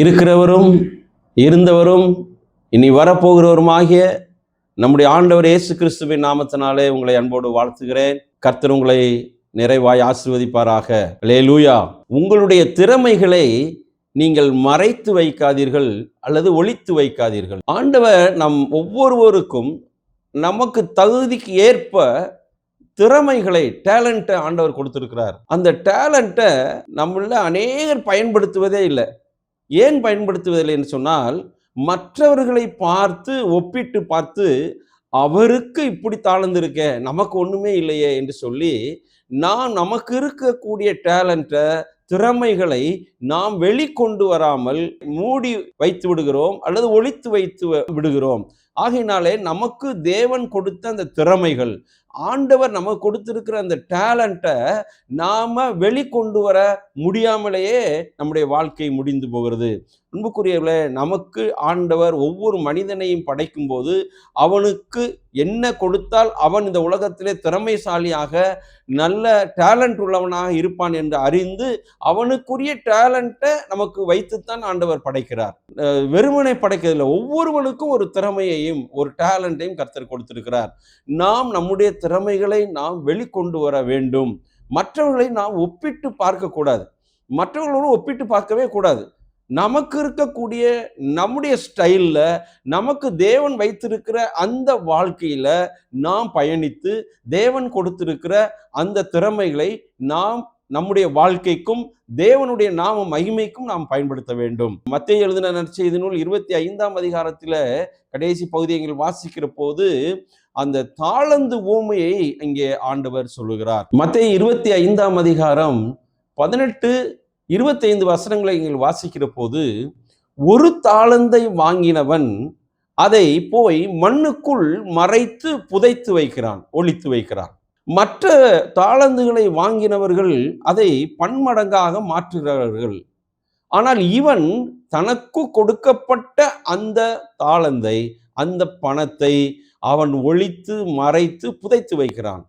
இருக்கிறவரும் இருந்தவரும் இனி வரப்போகிறவருமாகிய நம்முடைய ஆண்டவர் இயேசு கிறிஸ்துவின் நாமத்தினாலே உங்களை அன்போடு வாழ்த்துகிறேன். கர்த்தர் உங்களை நிறைவாய் ஆசிர்வதிப்பாராக. லே லூயா உங்களுடைய திறமைகளை நீங்கள் மறைத்து வைக்காதீர்கள் அல்லது ஒழித்து வைக்காதீர்கள். ஆண்டவர் நம் ஒவ்வொருவருக்கும் நமக்கு தகுதிக்கு ஏற்ப திறமைகளை டேலண்ட்டை ஆண்டவர் கொடுத்துருக்கிறார். அந்த டேலண்ட்டை நம்மள அநேகர் பயன்படுத்துவதே இல்லை. ஏன் பயன்படுத்துவதில்லை என்று சொன்னால் மற்றவர்களை பார்த்து ஒப்பிட்டு பார்த்து அவருக்கு இப்படி தாழ்ந்திருக்க நமக்கு ஒண்ணுமே இல்லையே என்று சொல்லி நாம் நமக்கு இருக்கக்கூடிய டேலண்ட்டை திறமைகளை நாம் வெளிக்கொண்டு வராமல் மூடி வைத்து விடுகிறோம் அல்லது ஒழித்து வைத்து விடுகிறோம். ஆகையினாலே நமக்கு தேவன் கொடுத்த அந்த திறமைகள் ஆண்டவர் நமக்கு கொடுத்துருக்கிற அந்த டேலண்ட்டை நாம வெளிக்கொண்டு வர முடியாமலேயே நம்முடைய வாழ்க்கை முடிந்து போகிறது. அன்புக்குரியவர்களே நமக்கு ஆண்டவர் ஒவ்வொரு மனிதனையும் படைக்கும் போது அவனுக்கு என்ன கொடுத்தால் அவன் இந்த உலகத்திலே திறமைசாலியாக நல்ல டேலண்ட் உள்ளவனாக இருப்பான் என்று அறிந்து அவனுக்குரிய டேலண்ட்டை நமக்கு வைத்துத்தான் ஆண்டவர் படைக்கிறார். வெறுமனை படைக்கிறதில்ல ஒவ்வொருவனுக்கும் ஒரு திறமையையும் ஒரு டேலண்ட்டையும் கர்த்தர் கொடுத்திருக்கிறார். நாம் நம்முடைய திறமைகளை நாம் வெளிக்கொண்டு வர வேண்டும். மற்றவர்களை நாம் ஒப்பிட்டு பார்க்கக்கூடாது. மற்றவர்களோடு ஒப்பிட்டு பார்க்கவே கூடாது. நமக்கு இருக்கக்கூடிய நம்முடைய ஸ்டைலில் நமக்கு தேவன் வைத்திருக்கிற அந்த வாழ்க்கையில் நாம் பயணித்து தேவன் கொடுத்திருக்கிற அந்த திறமைகளை நாம் நம்முடைய வாழ்க்கைக்கும் தேவனுடைய நாம மகிமைக்கும் நாம் பயன்படுத்த வேண்டும். மத்திய எழுதின நற்செய்தி நூல் இருபத்தி ஐந்தாம் அதிகாரத்தில் கடைசி பகுதியை வாசிக்கிற போது அந்த தாளந்து ஊமையை இங்கே ஆண்டவர் சொல்லுகிறார். மத்திய இருபத்தி ஐந்தாம் அதிகாரம் பதினெட்டு இருபத்தைந்து வசனங்களை நீங்கள் வாசிக்கிற போது ஒரு தாளந்தை வாங்கினவன் அதை போய் மண்ணுக்குள் மறைத்து புதைத்து வைக்கிறான் ஒழித்து வைக்கிறான். மற்ற தாளந்துகளை வாங்கினவர்கள் அதை பன்மடங்காக மாற்றுகிறார்கள். ஆனால் இவன் தனக்கு கொடுக்கப்பட்ட அந்த தாளந்தை அந்த பணத்தை அவன் ஒழித்து மறைத்து புதைத்து வைக்கிறான்.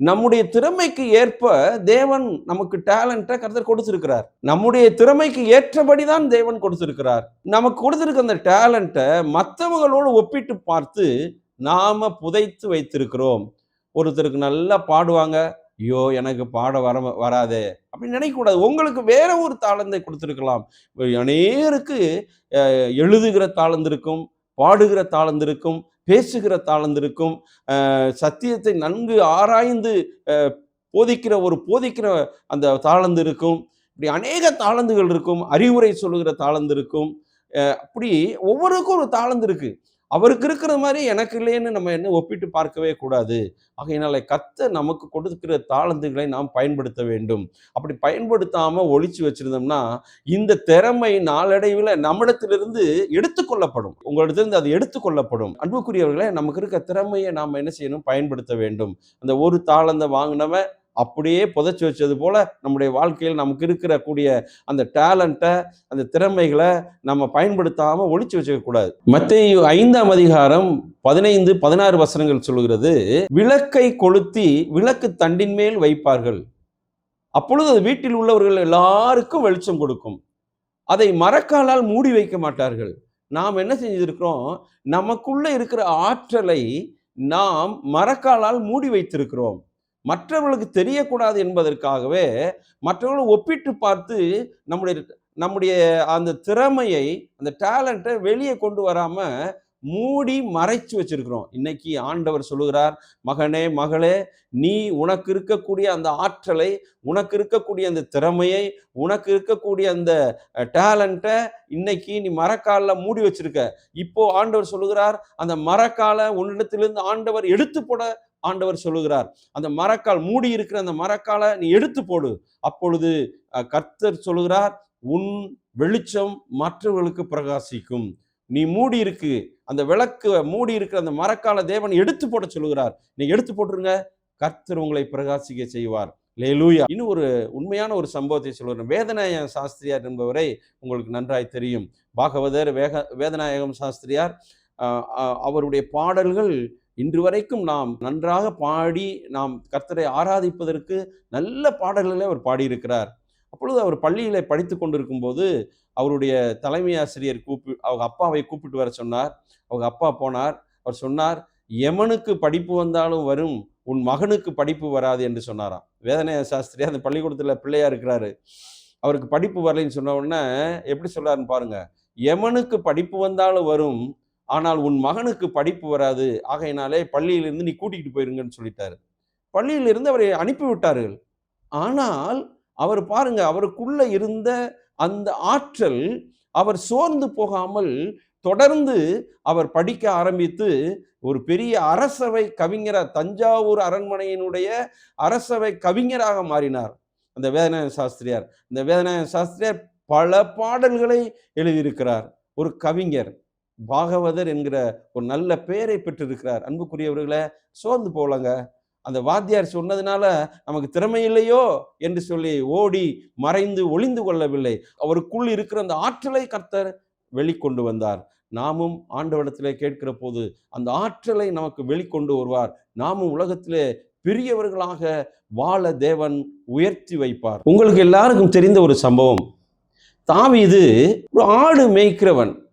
நம்முடைய திறமைக்கு ஏற்ப தேவன் நமக்கு டேலண்ட்டை கருத்தர் கொடுத்திருக்கிறார். நம்முடைய திறமைக்கு ஏற்றபடி தான் தேவன் கொடுத்திருக்கிறார். நமக்கு கொடுத்திருக்க அந்த டேலண்ட்டை மற்றவங்களோடு ஒப்பிட்டு பார்த்து நாம புதைத்து வைத்திருக்கிறோம். ஒருத்தருக்கு நல்லா பாடுவாங்க ஐயோ எனக்கு பாட வர வராதே அப்படின்னு நினைக்கக்கூடாது. உங்களுக்கு வேற ஒரு தாளந்தை கொடுத்துருக்கலாம். அநேருக்கு எழுதுகிற தாளந்து இருக்கும். பாடுகிற தாழ்ந்திருக்கும் இருக்கும் பேசுகிற தாழ்ந்திருக்கும் இருக்கும் சத்தியத்தை நன்கு ஆராய்ந்து போதிக்கிற ஒரு போதிக்கிற அந்த தாளந்து இருக்கும் இப்படி அநேக தாளந்துகள் இருக்கும் அறிவுரை சொல்லுகிற தாளந்து இருக்கும் அப்படி ஒவ்வொருக்கும் ஒரு தாளந்து இருக்குது அவருக்கு இருக்கிற மாதிரி எனக்கு இல்லைன்னு நம்ம என்ன ஒப்பிட்டு பார்க்கவே கூடாது. ஆகையினால கத்த நமக்கு கொடுக்கிற தாளந்துகளை நாம் பயன்படுத்த வேண்டும். அப்படி பயன்படுத்தாமல் ஒழிச்சு வச்சிருந்தோம்னா இந்த திறமை நாளடைவில் நம்மிடத்திலிருந்து எடுத்துக்கொள்ளப்படும் உங்களிடத்திலிருந்து அது எடுத்துக்கொள்ளப்படும் அன்புக்குரியவர்களை நமக்கு இருக்க திறமையை நாம் என்ன செய்யணும்? பயன்படுத்த வேண்டும். அந்த ஒரு தாளந்தை வாங்கினவன் அப்படியே புதைச்சி வச்சது போல் நம்முடைய வாழ்க்கையில் நமக்கு இருக்கிற கூடிய அந்த டேலண்ட்டை அந்த திறமைகளை நம்ம பயன்படுத்தாமல் ஒழிச்சு வச்சுக்கக்கூடாது மற்ற மத்திய ஐந்தாம் அதிகாரம் பதினைந்து பதினாறு வசனங்கள் சொல்லுகிறது விளக்கை கொளுத்தி விளக்கு தண்டின் மேல் வைப்பார்கள். அப்பொழுது அது வீட்டில் உள்ளவர்கள் எல்லாருக்கும் வெளிச்சம் கொடுக்கும். அதை மரக்காலால் மூடி வைக்க மாட்டார்கள். நாம் என்ன செஞ்சிருக்கிறோம்? நமக்குள்ளே இருக்கிற ஆற்றலை நாம் மரக்காலால் மூடி வைத்திருக்கிறோம். மற்றவர்களுக்கு தெரியக்கூடாது என்பதற்காகவே மற்றவர்களை ஒப்பிட்டு பார்த்து நம்முடைய நம்முடைய அந்த திறமையை அந்த டேலண்ட்டை வெளியே கொண்டு வராமல் மூடி மறைச்சு வச்சிருக்கிறோம். இன்னைக்கு ஆண்டவர் சொல்லுகிறார் மகனே மகளே நீ உனக்கு இருக்கக்கூடிய அந்த ஆற்றலை உனக்கு இருக்கக்கூடிய அந்த திறமையை உனக்கு இருக்கக்கூடிய அந்த டேலண்ட்டை இன்னைக்கு நீ மரக்காலில் மூடி வச்சிருக்க. இப்போ ஆண்டவர் சொல்லுகிறார் அந்த மரக்காலை உன்னிடத்திலிருந்து ஆண்டவர் எடுத்து போட ஆண்டவர் சொல்லுகிறார். அந்த மரக்கால் மூடி இருக்கிற அந்த மரக்காலை நீ எடுத்து போடு. அப்பொழுது கர்த்தர் சொல்லுகிறார் உன் வெளிச்சம் மற்றவர்களுக்கு பிரகாசிக்கும். நீ மூடி இருக்கு அந்த விளக்கு மூடி இருக்கிற அந்த மரக்கால தேவன் எடுத்து போட சொல்லுகிறார். நீ எடுத்து போட்டுருங்க கர்த்தர் உங்களை பிரகாசிக்க செய்வார். லேலூயா இன்னும் ஒரு உண்மையான ஒரு சம்பவத்தை சொல்கிறேன் வேதநாயக சாஸ்திரியார் என்பவரை உங்களுக்கு நன்றாய் தெரியும். பாகவதர் வேக வேதநாயகம் சாஸ்திரியார் அவருடைய பாடல்கள் இன்று வரைக்கும் நாம் நன்றாக பாடி நாம் கர்த்தரை ஆராதிப்பதற்கு நல்ல பாடல்களை அவர் பாடியிருக்கிறார். அப்பொழுது அவர் பள்ளியில் படித்து கொண்டிருக்கும் போது அவருடைய தலைமை ஆசிரியர் கூப்பி அவங்க அப்பாவை கூப்பிட்டு வர சொன்னார். அவங்க அப்பா போனார். அவர் சொன்னார் எமனுக்கு படிப்பு வந்தாலும் வரும் உன் மகனுக்கு படிப்பு வராது என்று சொன்னாராம். வேதனை சாஸ்திரி அந்த பள்ளிக்கூடத்தில் பிள்ளையா இருக்கிறாரு. அவருக்கு படிப்பு வரலைன்னு சொன்ன உடனே எப்படி சொல்றாருன்னு பாருங்க. எமனுக்கு படிப்பு வந்தாலும் வரும் ஆனால் உன் மகனுக்கு படிப்பு வராது. ஆகையினாலே பள்ளியிலிருந்து நீ கூட்டிகிட்டு போயிருங்கன்னு சொல்லிட்டாரு. பள்ளியிலிருந்து அவரை அனுப்பி விட்டார்கள் ஆனால் அவர் பாருங்க அவருக்குள்ள இருந்த அந்த ஆற்றல் அவர் சோர்ந்து போகாமல் தொடர்ந்து அவர் படிக்க ஆரம்பித்து ஒரு பெரிய அரசவை கவிஞராக தஞ்சாவூர் அரண்மனையினுடைய அரசவை கவிஞராக மாறினார். அந்த வேதநாயக சாஸ்திரியார். இந்த வேதநாயக சாஸ்திரியார் பல பாடல்களை எழுதியிருக்கிறார். ஒரு கவிஞர். பாகவதர் என்கிற ஒரு நல்ல பெயரை பெற்றிருக்கிறார். அன்புக்குரியவர்களை சோர்ந்து போலங்க. அந்த வாத்தியார் சொன்னதுனால நமக்கு திறமை இல்லையோ என்று சொல்லி ஓடி மறைந்து ஒளிந்து கொள்ளவில்லை. அவருக்குள் இருக்கிற அந்த ஆற்றலை கர்த்தர் வெளிக்கொண்டு வந்தார். நாமும் ஆண்டவரிடத்திலே கேட்கிற போது அந்த ஆற்றலை நமக்கு வெளிக்கொண்டு வருவார். நாமும் உலகத்திலே பெரியவர்களாக வாழ தேவன் உயர்த்தி வைப்பார். உங்களுக்கு எல்லாருக்கும் தெரிந்த ஒரு சம்பவம். தாவீது ஒரு ஆடு மேய்க்கிறவன்.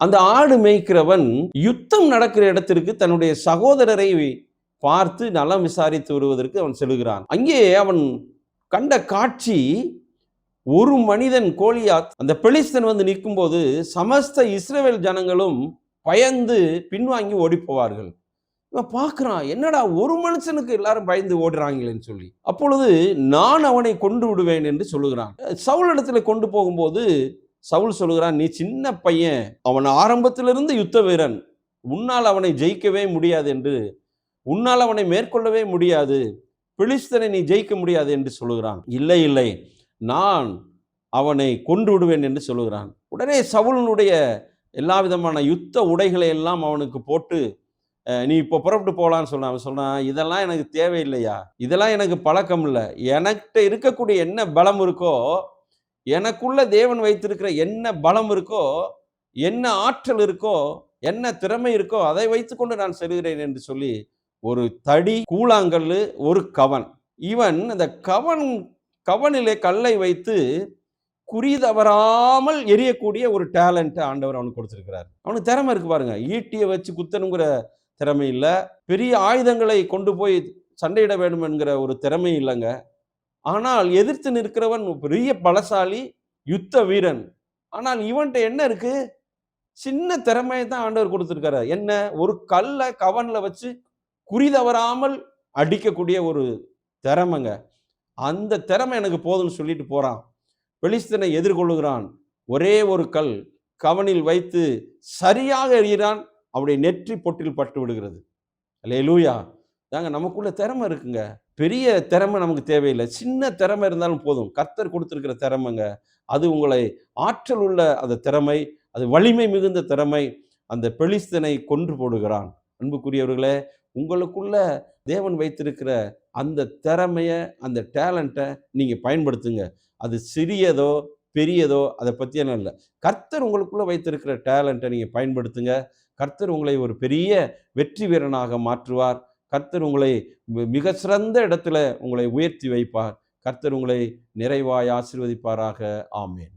அந்த ஆடு மேய்க்கிறவன் யுத்தம் நடக்கிற இடத்திற்கு தன்னுடைய சகோதரரை பார்த்து நலம் விசாரித்து வருவதற்கு அவன் செல்கிறான். அங்கே அவன் கண்ட காட்சி ஒரு மனிதன் கோலியாத் அந்த பெலிஸ்தன் வந்து நிற்கும்போது சமஸ்த இஸ்ரேல் ஜனங்களும் பயந்து பின்வாங்கி ஓடி போவார்கள் இவன் பார்க்குறான் என்னடா ஒரு மனுஷனுக்கு எல்லாரும் பயந்து ஓடுறாங்களேன்னு சொல்லி. அப்பொழுது நான் அவனை கொண்டு விடுவேன் என்று சொல்லுகிறான். சவுல் இடத்துல கொண்டு போகும்போது சவுல் சொல்லுகிறான் நீ சின்ன பையன் அவன் ஆரம்பத்திலிருந்து யுத்த வீரன். உன்னால் அவனை ஜெயிக்கவே முடியாது என்று உன்னால் அவனை மேற்கொள்ளவே முடியாது. பிலிஸ்தனை நீ ஜெயிக்க முடியாது என்று சொல்லுகிறான். இல்லை இல்லை. நான் அவனை கொன்று விடுவேன் என்று சொல்லுகிறான். உடனே சவுலனுடைய எல்லா விதமான யுத்த உடைகளை எல்லாம் அவனுக்கு போட்டு நீ இப்போ புறப்பட்டு போகலான்னு சொன்னான் அவன் சொன்னான் இதெல்லாம் எனக்கு தேவையில்லையா? இதெல்லாம் எனக்கு பழக்கம் இல்லை. எனக்கிட்ட இருக்கக்கூடிய என்ன பலம் இருக்கோ எனக்குள்ள தேவன் வைத்திருக்கிற என்ன பலம் இருக்கோ என்ன ஆற்றல் இருக்கோ என்ன திறமை இருக்கோ அதை வைத்துக்கொண்டு நான் செல்கிறேன் என்று சொல்லி ஒரு தடி கூழாங்கல்லு ஒரு கவன். இவன் அந்த கவன் கவனிலே கல்லை வைத்து குறி தவறாமல் எரியக்கூடிய ஒரு டேலண்ட்டை ஆண்டவர் அவனுக்கு கொடுத்துருக்கிறார். அவனுக்கு திறமை இருக்கு பாருங்க. ஈட்டியை வச்சு குத்தணுங்கிற திறமை இல்லை. பெரிய ஆயுதங்களை கொண்டு போய் சண்டையிட வேண்டும் என்கிற ஒரு திறமை இல்லைங்க. ஆனால் எதிர்த்து நிற்கிறவன் பெரிய பலசாலி யுத்த வீரன். ஆனால் இவன்கிட்ட என்ன இருக்கு? சின்ன திறமையை தான் ஆண்டவர் கொடுத்துருக்காரு. என்ன? ஒரு கல்லை கவன்ல வச்சு குறி தவறாமல் அடிக்கக்கூடிய ஒரு திறமைங்க. அந்த திறமை எனக்கு போதும்னு சொல்லிட்டு போறான். பெலிஸ்தனை எதிர்கொள்ளுகிறான். ஒரே ஒரு கல் கவனில் வைத்து சரியாக எறிகிறான். அவருடைய நெற்றி பொட்டில் பட்டு விடுகிறது. அல்லே லூயா தாங்க நமக்குள்ள திறமை இருக்குங்க. பெரிய திறமை நமக்கு தேவையில்லை. சின்ன திறமை இருந்தாலும் போதும். கர்த்தர் கொடுத்துருக்கிற திறமைங்க. அது உங்களை ஆற்றல் உள்ள அந்த திறமை அது வலிமை மிகுந்த திறமை அந்த பெலிஸ்தனை கொன்று போடுகிறான். அன்புக்குரியவர்களே உங்களுக்குள்ள தேவன் வைத்திருக்கிற அந்த திறமையை அந்த டேலண்ட்டை நீங்கள் பயன்படுத்துங்க. அது சிறியதோ பெரியதோ அதை பற்றியெல்லாம் இல்லை. கர்த்தர் உங்களுக்குள்ளே வைத்திருக்கிற டேலண்ட்டை நீங்கள் பயன்படுத்துங்க. கர்த்தர் உங்களை ஒரு பெரிய வெற்றி வீரனாக மாற்றுவார். கர்த்தர் உங்களை மிக சிறந்த இடத்துல உங்களை உயர்த்தி வைப்பார். கர்த்தர் உங்களை நிறைவாய் ஆசீர்வதிப்பாராக. ஆமேன்.